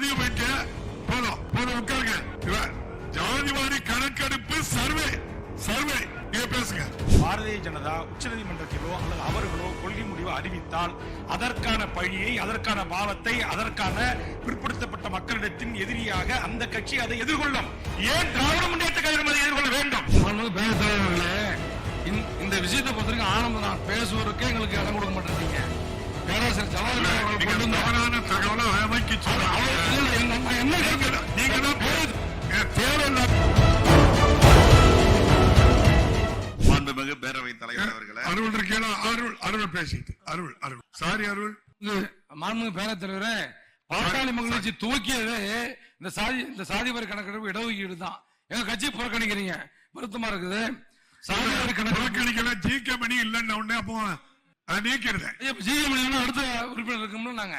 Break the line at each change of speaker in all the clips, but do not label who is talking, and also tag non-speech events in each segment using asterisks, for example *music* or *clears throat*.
பதிவு வைக்க போதும் போதும் உட்காருங்க ஜாதிவாரி கணக்கெடுப்பு சர்வே. சர்வே. பேசுங்க.
பாரதிய ஜனதா உச்சநீதிமன்றத்திலோ அல்லது அவர்களோ கொள்கை முடிவு அறிவித்தால் அதற்கான பழியை அதற்கான பாவத்தை அதற்கான பிற்படுத்தப்பட்ட மக்களிடத்தின் எதிரியாக அந்த கட்சி அதை எதிர்கொள்ளும். ஏன் திராவிட முன்னேற்ற கழகம் அதை எதிர்கொள்ள வேண்டும்?
இந்த- விஷயத்தை பொறுத்த வரைக்கும் ஆனந்த நான் பேசுவதற்கு எங்களுக்கு இடம் கொடுக்க மாட்டேங்கிறீங்க பேராசிரியர்
நீங்க
கொண்டு
தவறான தகவலை சொல்றீங்க
என்ன-?
நீங்க தான் தேவையில்ல
மாண்புமிகு பேரவைத் தலைவர் அவர்களே.
அருள் இருக்கேனா அருள் அருள் பேசிட்டு. அருள் அருள். சாரி அருள்.
மாண்புமிகு பேரவைத் தலைவரே பாட்டாளி கட்சி துவக்கியதே இந்த சாதி இந்த சாதி வரி கணக்கெடுப்பு இடஒதுக்கீடு தான் எங்க கட்சி புறக்கணிக்கிறீங்க? வருத்தமா இருக்குது. சாதி வரி கணக்கெடுப்பு
புறக்கணிக்கல. ஜி கே மணி இல்லைன்னு உடனே அப்போ அதை நீக்கிறேன்
அடுத்த உறுப்பினர் இருக்கும்ல நாங்க.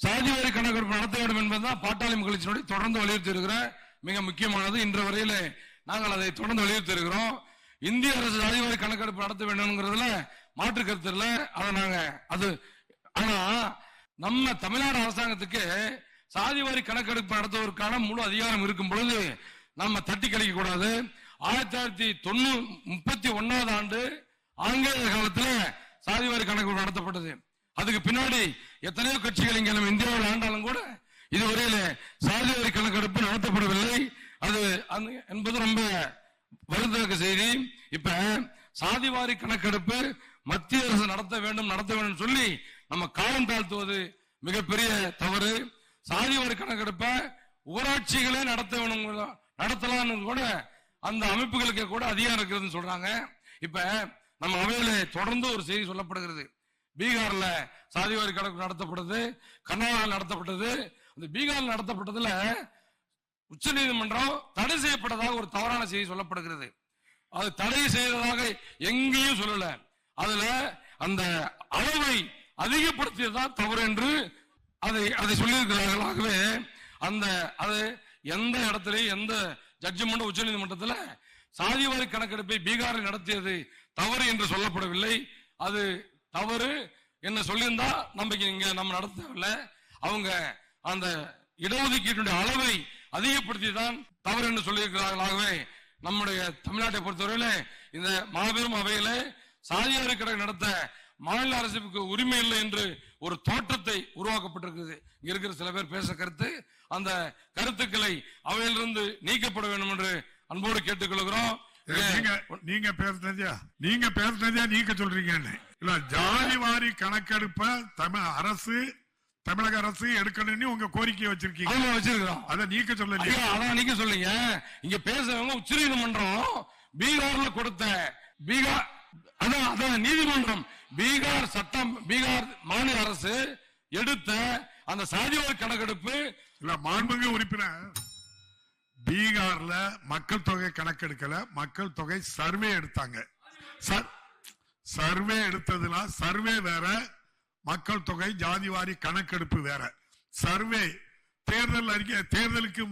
சாதி கணக்கெடுப்பு நடத்த வேண்டும் என்பதுதான் பாட்டாளி மக்களினுடைய தொடர்ந்து வலியுறுத்தி இருக்கிற மிக முக்கியமானது இன்று வரையில நாங்கள் அதை தொடர்ந்து வலியுறுத்தி இருக்கிறோம் இந்திய அரசு ஜாதிவாரி கணக்கெடுப்பு நடத்த வேண்டும்ங்கிறதுல மாற்று கருத்து இல்ல. அதை நாங்க அது ஆனா நம்ம தமிழ்நாடு அரசாங்கத்துக்கு சாதி வாரி கணக்கெடுப்பு நடத்துவதற்கான முழு அதிகாரம் இருக்கும் பொழுது நம்ம தட்டி கழிக்க கூடாது. ஆயிரத்தி தொள்ளாயிரத்தி தொண்ணூ முப்பத்தி ஒன்னாவது ஆண்டு ஆங்கிலேய காலத்துல சாதிவாரி கணக்கு நடத்தப்பட்டது. அதுக்கு பின்னாடி எத்தனையோ கட்சிகள் இங்கே நம்ம இந்தியாவில் ஆண்டாலும் கூட இதுவரையில சாதிவாரி கணக்கெடுப்பு நடத்தப்படவில்லை. அது என்பது ரொம்ப வருந்தத்தக்க செய்தி. இப்ப சாதிவாரி கணக்கெடுப்பு மத்திய அரசு நடத்த வேண்டும் நடத்த வேண்டும் சொல்லி நம்ம காலம் தாழ்த்துவது மிகப்பெரிய தவறு. சாதிவாரி கணக்கெடுப்பை ஊராட்சிகளே நடத்த வேணும் நடத்தலாம்னு கூட அந்த அமைப்புகளுக்கு கூட அதிகாரம் இருக்குதுன்னு சொல்றாங்க. இப்ப நம்ம அவையில தொடர்ந்து ஒரு செய்தி சொல்லப்படுகிறது. பீகார்ல சாதிவாரி கணக்கு நடத்தப்பட்டது கர்நாடகாவில் நடத்தப்பட்டது. அந்த பீகார்ல நடத்தப்பட்டதுல உச்சநீதிமன்றம் தடை செய்யப்பட்டதாக ஒரு தவறான செய்தி சொல்லப்படுகிறது. அது தடை செய்ததாக எங்கேயும் சொல்லல. அதுல அந்த அளவை அதிகப்படுத்தியதுதான் தவறு என்று அதை அதை சொல்லியிருக்கிறார்களாகவே அந்த அது எந்த இடத்துலயும் எந்த ஜட்ஜ்மெண்ட் உச்சநீதிமன்றத்துல சாதிவாரி கணக்கெடுப்பை பீகாரில் நடத்தியது தவறு என்று சொல்லப்படவில்லை. அது தவறு என்ன சொல்லியிருந்தா நம்பிக்கை இங்க நம்ம நடத்தவில்லை. அவங்க அந்த இடஒதுக்கீட்டுடைய அளவை அதிகப்படுத்தி தான் தவறு என்று சொல்லியிருக்கிறார்களாகவே நம்முடைய தமிழ்நாட்டை பொறுத்தவரையில இந்த மாபெரும் அவையில சாதியாறு கணக்கு நடத்த மாநில அரசுக்கு உரிமை இல்லை என்று ஒரு தோற்றத்தை உருவாக்கப்பட்டிருக்கிறது இங்க இருக்கிற சில பேர் பேச கருத்து அந்த கருத்துக்களை அவையிலிருந்து நீக்கப்பட வேண்டும் என்று அன்போடு கேட்டுக்கொள்கிறோம்.
நீங்க நீங்க பேசுனதா நீங்க பேசுனதா நீங்க சொல்றீங்கன்னு. இல்ல ஜாதி வாரி கணக்கெடுப்ப தமிழ் அரசு தமிழக அரசு எடுக்கணும்னு உங்க கோரிக்கையை வச்சிருக்கீங்க.
ஆமா வச்சிருக்கிறோம்.
அதை நீக்க
ஐயா, அதான் நீங்க சொல்லுங்க இங்க பேசுறவங்க உச்ச நீதிமன்றம் பீகார்ல கொடுத்த பீகார் அதான் அதான் நீதிமன்றம் பீகார் சட்டம் பீகார் மாநில அரசு எடுத்த அந்த சாதிவாரி கணக்கெடுப்பு.
இல்ல மாண்புமிகு உறுப்பினர். பீகார்ல மக்கள் தொகை கணக்கெடுக்கல மக்கள் தொகை சர்வே எடுத்தாங்க. சர்- சர்வே எடுத்ததுல சர்வே வேற மக்கள் தொகை ஜாதிவாரி கணக்கெடுப்பு வேற. சர்வே தேர்தல் அறிக்கை தேர்தலுக்கு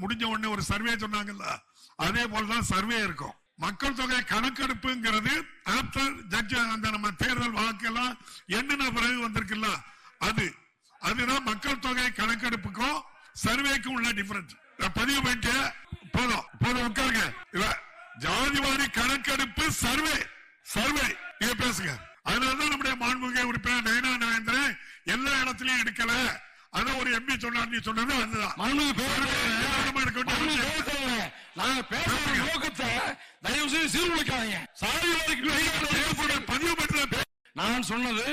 முடிஞ்ச உடனே ஒரு சர்வே சொன்னாங்கல்ல அதே போலதான் சர்வே இருக்கும். மக்கள் தொகை கணக்கெடுப்புங்கிறது ஆப்டர் ஜட்ஜ் அந்த நம்ம தேர்தல் வாக்கெல்லாம் எண்ணின பிறகு வந்திருக்குல்ல அது அதுதான் மக்கள் தொகை கணக்கெடுப்புக்கும் சர்வேக்கும் உள்ள டிஃபரன்ஸ் பதிவு பண்ணிட்டு போதும் போதும் உட்காருங்க. இல்ல ஜாதிவாரி கணக்கெடுப்பு சர்வே சர்வே. இங்க பேசுங்க. அதனாலதான் நம்முடைய மாண்புமிகு உறுப்பினர் நயனா நாயந்திரன் எல்லா இடத்துலயும் எடுக்கல. அதான் ஒரு எம்பி சொன்னார் நீ சொன்னது அதுதான்.
நாங்க பேசுற நோக்கத்தை தயவு செய்து சீர்குலைக்காதீங்க. ஏற்பட்ட
பதிவு பண்ற
நான் சொன்னது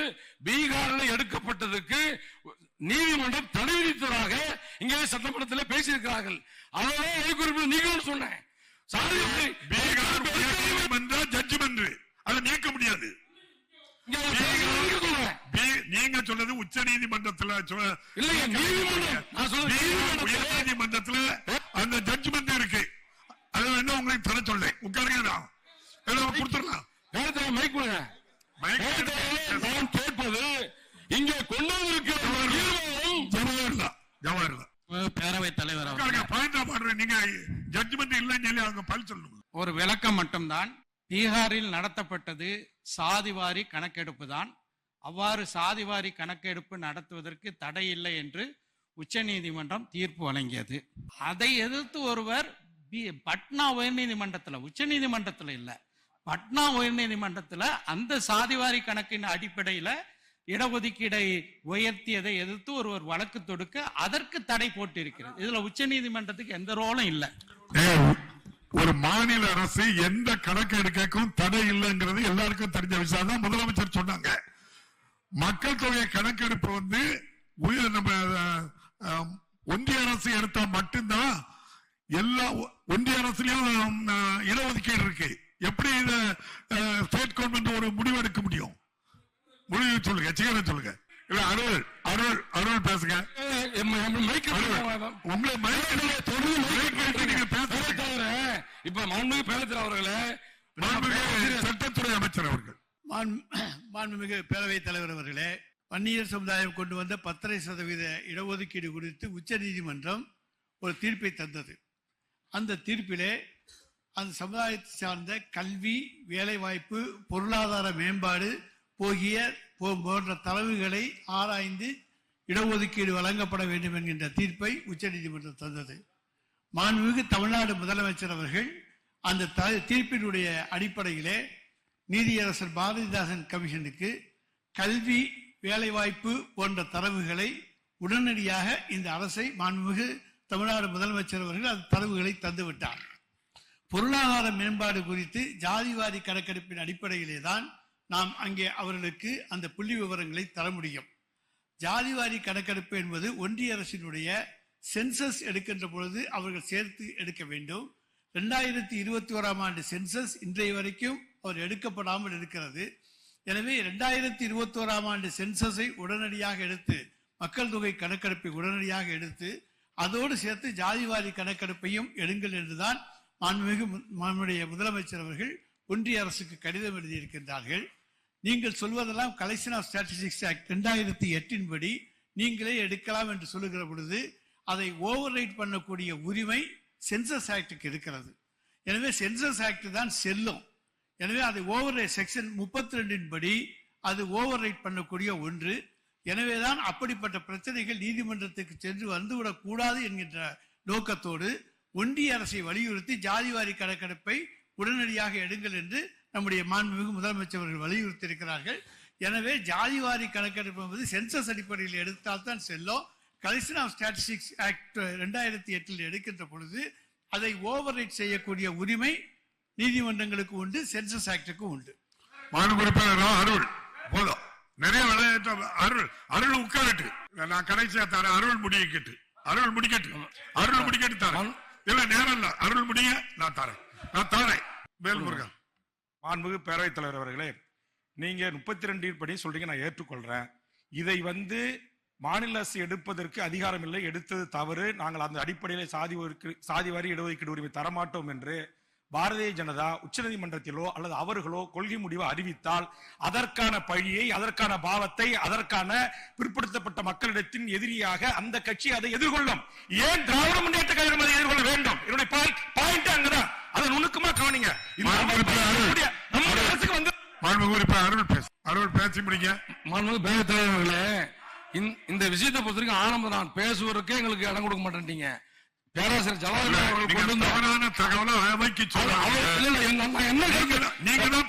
பீகார்ல எடுக்கப்பட்டதுக்கு நீதிமன்றம் தடை விதித்ததாக இங்கே சட்டமன்றத்தில் பேசியிருக்கிறார்கள் அதான் எழுக்குறிப்பு நீங்களும் சொன்னேன்
நீக்க முடியாது
நீங்க
சொன்னது உச்ச நீதிமன்றத்துல உயர் நீதிமன்றத்துல அந்த ஜட்ஜ்மெண்ட் இருக்கு அது என்ன உங்களுக்கு தர சொல்லேன் உட்காருங்க கொடுத்துடலாம்
மைக்
மைக்
நான் கேட்பது இங்கே கொண்டு வந்திருக்கிற தீர்மானம்
ஜவஹர்லால் ஜவஹர்லால்
பேரவைத் தலைவர் அவர்களே,
உட்காருங்க பாயிண்டா பாடுறேன் நீங்க ஜட்ஜ்மெண்ட் இல்லைன்னு சொல்லி அவங்க பதில் சொல்லணும்
ஒரு விளக்கம் மட்டும்தான். பீகாரில் நடத்தப்பட்டது சாதிவாரி கணக்கெடுப்பு தான் அவ்வாறு சாதிவாரி கணக்கெடுப்பு நடத்துவதற்கு தடை இல்லை என்று உச்சநீதிமன்றம் தீர்ப்பு வழங்கியது. அதை எதிர்த்து ஒருவர் பி- பட்னா உயர்நீதிமன்றத்தில் உச்சநீதிமன்றத்தில் இல்ல. பட்னா உயர்நீதிமன்றத்தில் அந்த சாதிவாரி கணக்கின் அடிப்படையில் இடஒதுக்கீடை உயர்த்தியதை எதிர்த்து ஒருவர் வழக்கு தொடுக்க அதற்கு தடை போட்டிருக்கிறது. இதுல உச்சநீதிமன்றத்துக்கு எந்த ரோலும் இல்லை.
ஒரு மாநில அரசு எந்த கணக்கு எடுக்கும் தடை இல்லைங்கிறது எல்லாருக்கும் தெரிஞ்ச விஷயம். தான் முதலமைச்சர் சொன்னாங்க. மக்கள் தொகை கணக்கெடுப்பு வந்து நம்ம ஒன்றிய அரசு எடுத்தா மட்டும்தான் எல்லா ஒன்றிய அரசுலயும் இடஒதுக்கீடு இருக்கு. எப்படி இதை ஸ்டேட் கவர்மெண்ட் ஒரு முடிவு எடுக்க முடியும்? முடிவு சொல்லுங்க சீக்கிரம் சொல்லுங்க. இல்ல அருள் அருள் அருள் பேசுங்க. உங்களை
இப்ப மாண்புமிகு பேரத்தில் அவர்களே
மாண்புமிகு சட்டத்துறை அமைச்சர் அவர்கள்.
மாண்பு- *clears throat* மாண்புமிகு பேரவைத் தலைவர் அவர்களே வன்னியர் சமுதாயம் கொண்டு வந்த பத்தரை சதவீத இடஒதுக்கீடு குறித்து உச்சநீதிமன்றம் ஒரு தீர்ப்பை தந்தது. அந்த தீர்ப்பிலே அந்த சமுதாயத்தை சார்ந்த கல்வி வேலைவாய்ப்பு பொருளாதார மேம்பாடு போகிய போ- போன்ற தலைவுகளை ஆராய்ந்து இடஒதுக்கீடு வழங்கப்பட வேண்டும் என்கின்ற தீர்ப்பை உச்சநீதிமன்றம் தந்தது. மாண்புமிகு தமிழ்நாடு முதலமைச்சர் அவர்கள் அந்த த- தீர்ப்பினுடைய அடிப்படையிலே நீதியரசர் பாரதிதாசன் கமிஷனுக்கு கல்வி வேலைவாய்ப்பு போன்ற தரவுகளை உடனடியாக இந்த அரசை மாண்புமிகு தமிழ்நாடு முதலமைச்சர் அவர்கள் அந்த தரவுகளை தந்துவிட்டார். பொருளாதார மேம்பாடு குறித்து ஜாதிவாரி கணக்கெடுப்பின் அடிப்படையிலே தான் நாம் அங்கே அவர்களுக்கு அந்த புள்ளி விவரங்களை தர முடியும். ஜாதிவாரி கணக்கெடுப்பு என்பது ஒன்றிய அரசினுடைய சென்சஸ் எடுக்கின்ற பொழுது அவர்கள் சேர்த்து எடுக்க வேண்டும். ரெண்டாயிரத்தி இருபத்தி ஓராம் ஆண்டு சென்சஸ் இன்றைய வரைக்கும் அவர் எடுக்கப்படாமல் இருக்கிறது. எனவே ரெண்டாயிரத்தி இருபத்தி ஓராம் ஆண்டு சென்சஸை உடனடியாக எடுத்து மக்கள் தொகை கணக்கெடுப்பை உடனடியாக எடுத்து அதோடு சேர்த்து ஜாதிவாரி கணக்கெடுப்பையும் எடுங்கள் என்றுதான் மாண்புமிகு நம்முடைய முதலமைச்சர் அவர்கள் ஒன்றிய அரசுக்கு கடிதம் எழுதியிருக்கின்றார்கள். நீங்கள் சொல்வதெல்லாம் கலெக்ஷன் ஆஃப் ஸ்டாட்டிஸ்டிக்ஸ் ஆக்ட் ரெண்டாயிரத்தி எட்டின் படி நீங்களே எடுக்கலாம் என்று சொல்லுகிற பொழுது அதை ஓவர் பண்ணக்கூடிய உரிமை சென்சஸ் ஆக்டுக்கு இருக்கிறது. எனவே சென்சஸ் ஆக்ட் தான் செல்லும். எனவே அதை ஓவர் செக்ஷன் முப்பத்தி ரெண்டின் படி அது ஓவர் பண்ணக்கூடிய ஒன்று. எனவேதான் அப்படிப்பட்ட பிரச்சனைகள் நீதிமன்றத்துக்கு சென்று வந்துவிடக் கூடாது என்கின்ற நோக்கத்தோடு ஒன்றிய அரசை வலியுறுத்தி ஜாதிவாரி கணக்கெடுப்பை உடனடியாக எடுங்கள் என்று நம்முடைய மாண்புமிகு முதலமைச்சர் அவர்கள் வலியுறுத்தி இருக்கிறார்கள் எனவே ஜாதிவாரி கணக்கெடுப்பு என்பது சென்சஸ் அடிப்படையில் எடுத்தால் தான் செல்லும். கலெக்ஷன் ஆஃப் ஸ்டாட்டிஸ்டிக்ஸ் ஆக்ட் ரெண்டாயிரத்தி எட்டில் எடுக்கின்ற பொழுது அதை ஓவர் செய்யக்கூடிய உரிமை நீதிமன்றங்களுக்கு உண்டு சென்சஸ் ஆக்டுக்கு உண்டு.
அருள் போதும். நிறைய விளையாட்டு அருள் அருள் உட்காரட்டு. நான் கடைசியா தரேன் அருள் முடிக்கட்டு. அருள் முடிக்கட்டு. அருள் முடிக்கட்டு தரேன். இல்ல நேரம் இல்ல. அருள் முடிய நான் தரேன். நான் தரேன். வேல்முருகன்.
மாண்புமிகு பேரவைத் தலைவர் அவர்களே நீங்க முப்பத்தி ரெண்டின் படி சொல்றீங்க நான் ஏற்றுக்கொள்றேன். இதை வந்து மாநில அரசு எடுப்பதற்கு அதிகாரம் இல்லை எடுத்தது தவறு. நாங்கள் அந்த அடிப்படையில் சாதி சாதி வாரி இடஒதுக்கீடு உரிமை தரமாட்டோம் என்று பாரதிய ஜனதா உச்சநீதிமன்றத்திலோ அல்லது அவர்களோ கொள்கை முடிவை அறிவித்தால் அதற்கான பழியை அதற்கான பாவத்தை அதற்கான பிற்படுத்தப்பட்ட மக்களிடத்தின் எதிரியாக அந்த கட்சி அதை எதிர்கொள்ளும். ஏன் திராவிட முன்னேற்ற கழகம் அதை எதிர்கொள்ள வேண்டும்? என்னுடைய பாயிண்ட் அங்கதான். அதை நுணுக்கமா கவனிங்க.
அருள் பேசு அருள் பேசி முடிங்க.
தலைவர் அவர்களே இந்த- விஷயத்தை பொறுத்த வரைக்கும் ஆரம்ப நான் பேசுவதற்கே எங்களுக்கு இடம் கொடுக்க மாட்டேன்ட்டீங்க. பேராசிரியர் ஜவஹர்லால் அவர்கள் கொண்டு வந்த
தகவலை
என்ன-?
நீங்க தான்